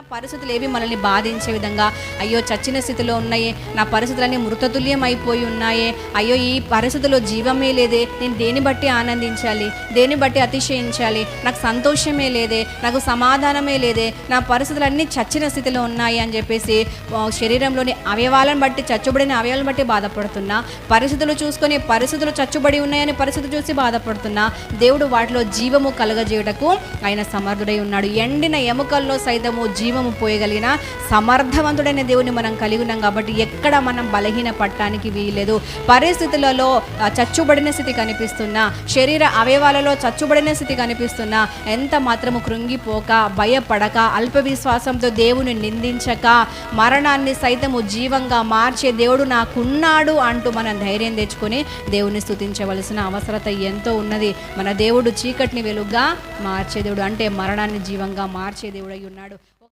పరిస్థితులు ఏవి మనల్ని బాధించే విధంగా? అయ్యో చచ్చిన స్థితిలో ఉన్నాయి. నా పరిస్థితులన్నీ మృతతుల్యం అయిపోయి ఉన్నాయే. అయ్యో ఈ పరిస్థితుల్లో జీవమే లేదే. నేను దేని బట్టి ఆనందించాలి? దేని బట్టి అతిశయించాలి? నాకు సంతోషమే లేదే. నాకు సమాధానమే లేదే. నా పరిస్థితులన్నీ చచ్చిన స్థితిలో ఉన్నాయి అని చెప్పేసి శరీరంలోని అవయవాలను బట్టి చచ్చుబడిన అవయవాలను బట్టి బాధపడుతున్నా. పరిస్థితులు చూసుకొని పరిస్థితులు చచ్చుబడి ఉన్నాయని పరిస్థితులు చూసి బాధపడుతున్నా. దేవుడు వాటిలో జీవము కలగజేయుటకు ఆయన సమర్థుడై ఉన్నాడు. ఎండిన ఎముకల్లో సైతము జీవము పోయగలిగిన సమర్థవంతుడైన దేవుని మనం కలిగి ఉన్నాం కాబట్టి ఎక్కడ మనం బలహీన పట్టడానికి వీలేదు పరిస్థితులలో చచ్చుబడిన స్థితి కనిపిస్తున్నా శరీర అవయవాలలో చచ్చుబడిన స్థితి కనిపిస్తున్నా ఎంత మాత్రము కృంగిపోక భయపడక అల్ప విశ్వాసంతో దేవుని నిందించక మరణాన్ని సైతము జీవంగా మార్చే దేవుడు నాకున్నాడు అంటూ మనం ధైర్యం తెచ్చుకొని దేవుని స్థుతించవలసిన అవసరత ఎంతో ఉన్నది. మన దేవుడు చీకటిని వెలుగుగా మార్చే దేవుడు అంటే మరణాన్ని జీవంగా మార్చే దేవుడై ఉన్నాడు.